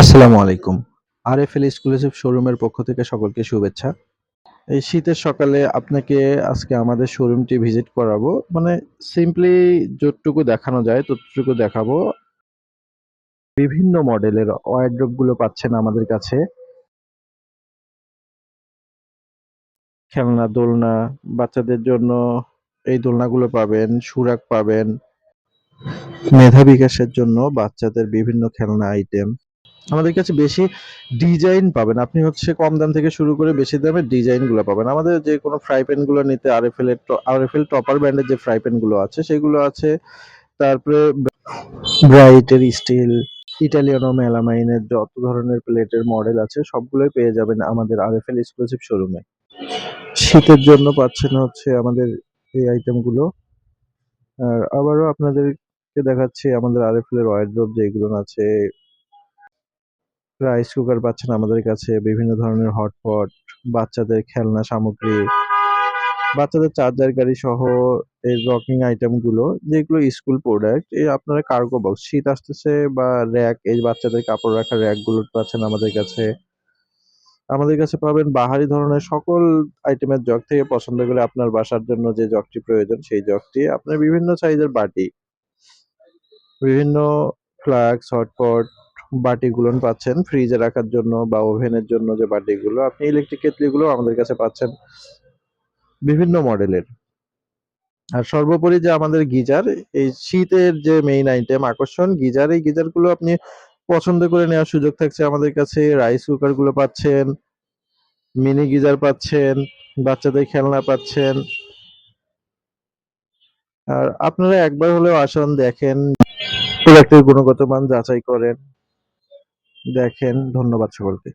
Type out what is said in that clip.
আসসালামু আলাইকুম। RFL exclusive শোরুমের পক্ষ থেকে সকলকে শুভেচ্ছা। এই শীতের সকালে আপনাকে আজকে আমাদের শোরুমটি ভিজিট করাবো। মানে সিম্পলি যতটুকু দেখানো যায় ততটুকু দেখাবো। বিভিন্ন মডেলের ওয়ারড্রোবগুলো পাচ্ছেন আমাদের কাছে। খেলনা, দোলনা, বাচ্চাদের জন্য এই দোলনাগুলো পাবেন, সুরাক পাবেন। মেধা বিকাশের জন্য বাচ্চাদের বিভিন্ন খেলনা আইটেম। আমাদের কাছে বেশি ডিজাইন পাবেন। আপনি হচ্ছে কম দাম থেকে শুরু করে বেশি দামের ডিজাইনগুলো পাবেন। আমাদের যেকোনো ফ্রাই প্যানগুলো নিতে আরএফএল এর ট আরএফএল টপার ব্র্যান্ডের যে ফ্রাই প্যানগুলো আছে সেগুলো আছে। তারপরে ব্রাইটের স্টিল, ইটালিয়ানো মেলামাইনের যত ধরনের প্লেটের মডেল আছে সবগুলোই পেয়ে যাবেন আমাদের আর এফ আরএফএল এক্সক্লুসিভ শোরুমে। শীতের জন্য পাচ্ছেন হচ্ছে আমাদের এই আইটেমগুলো। আর আবারও আপনাদেরকে দেখাচ্ছি আমাদের আরএফএল এর ওয়ারড্রোব যেগুলো আছে। রাইস কুকার পাচ্ছেন আমাদের কাছে, বিভিন্ন ধরনের হটপট, বাচ্চাদের খেলনা সামগ্রী, বাচ্চাদের চার্জার গাড়ি সহ এই রকিং আইটেমগুলো যেগুলো স্কুল প্রোডাক্ট এই আপনারা কার্গো বক্স শীত আসতেছে বা র‍্যাক এই বাচ্চাদের কাপড় রাখার র‍্যাকগুলো পাচ্ছেন আমাদের কাছে। আমাদের কাছে পাবেন বাহারি ধরনের সকল আইটেমের জগ থেকে পছন্দ করে আপনার বাসার জন্য যে জগটি প্রয়োজন সেই জগটি আপনার বিভিন্ন সাইজের বাটি। বিভিন্ন ফ্লাস্ক, হটপট, বাটিগুলোন পাচ্ছেন ফ্রিজে রাখার জন্য বা ওভেনের জন্য যে বাটিগুলো আপনি ইলেকট্রিক কেটলি গুলোও আমাদের কাছে পাচ্ছেন। বিভিন্ন মডেলের। আর সর্বোপরি যে আমাদের গিজার এই শীতের যে মেইন আইটেম আকর্ষণ গিজার। এই গিজারগুলো আপনি পছন্দ করে নেওয়ার সুযোগ থাকছে আমাদের কাছে। রাইস কুকারগুলো পাচ্ছেন, মিনি গিজার পাচ্ছেন, বাচ্চাদের খেলনা পাচ্ছেন। আর আপনারা একবার হলেও আসুন দেখেন, প্রোডাক্টের গুণগত মান যাচাই করেন। দেখেন। ধন্যবাদ সকলকে।